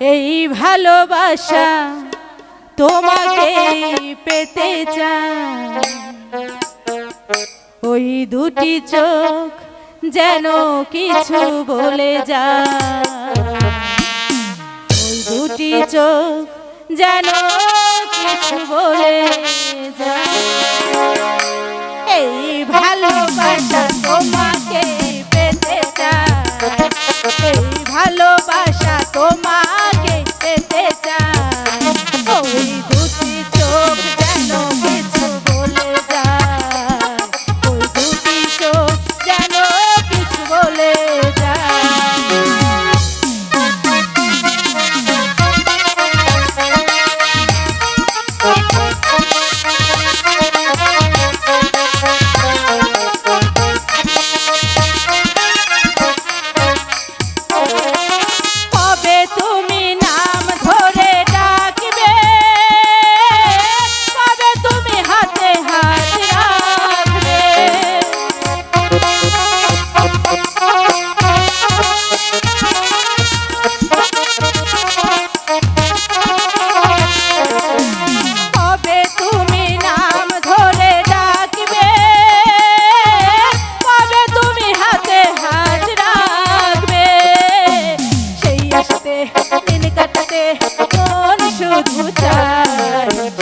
এই ভালোবাসা তোমাকে পেতে ওই দুটি চোখ যেন কিছু বলে যা ওই দুটি চোখ যেন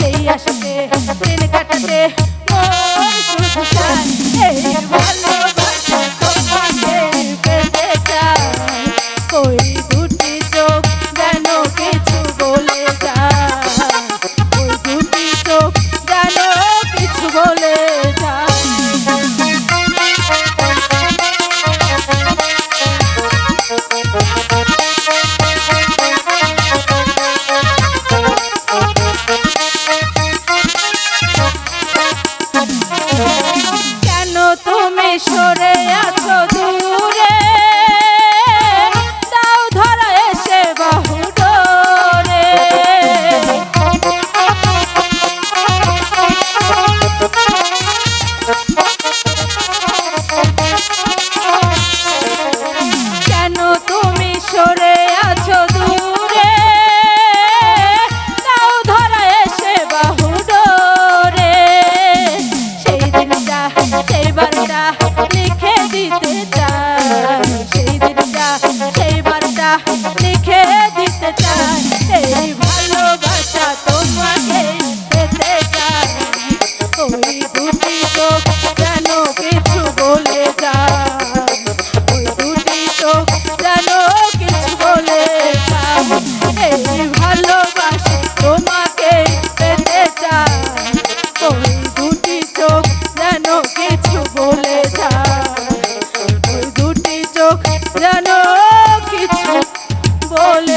এই আসতে ট্রেন কাটাতে মন সুখ এই ভালো যেন কিছু বল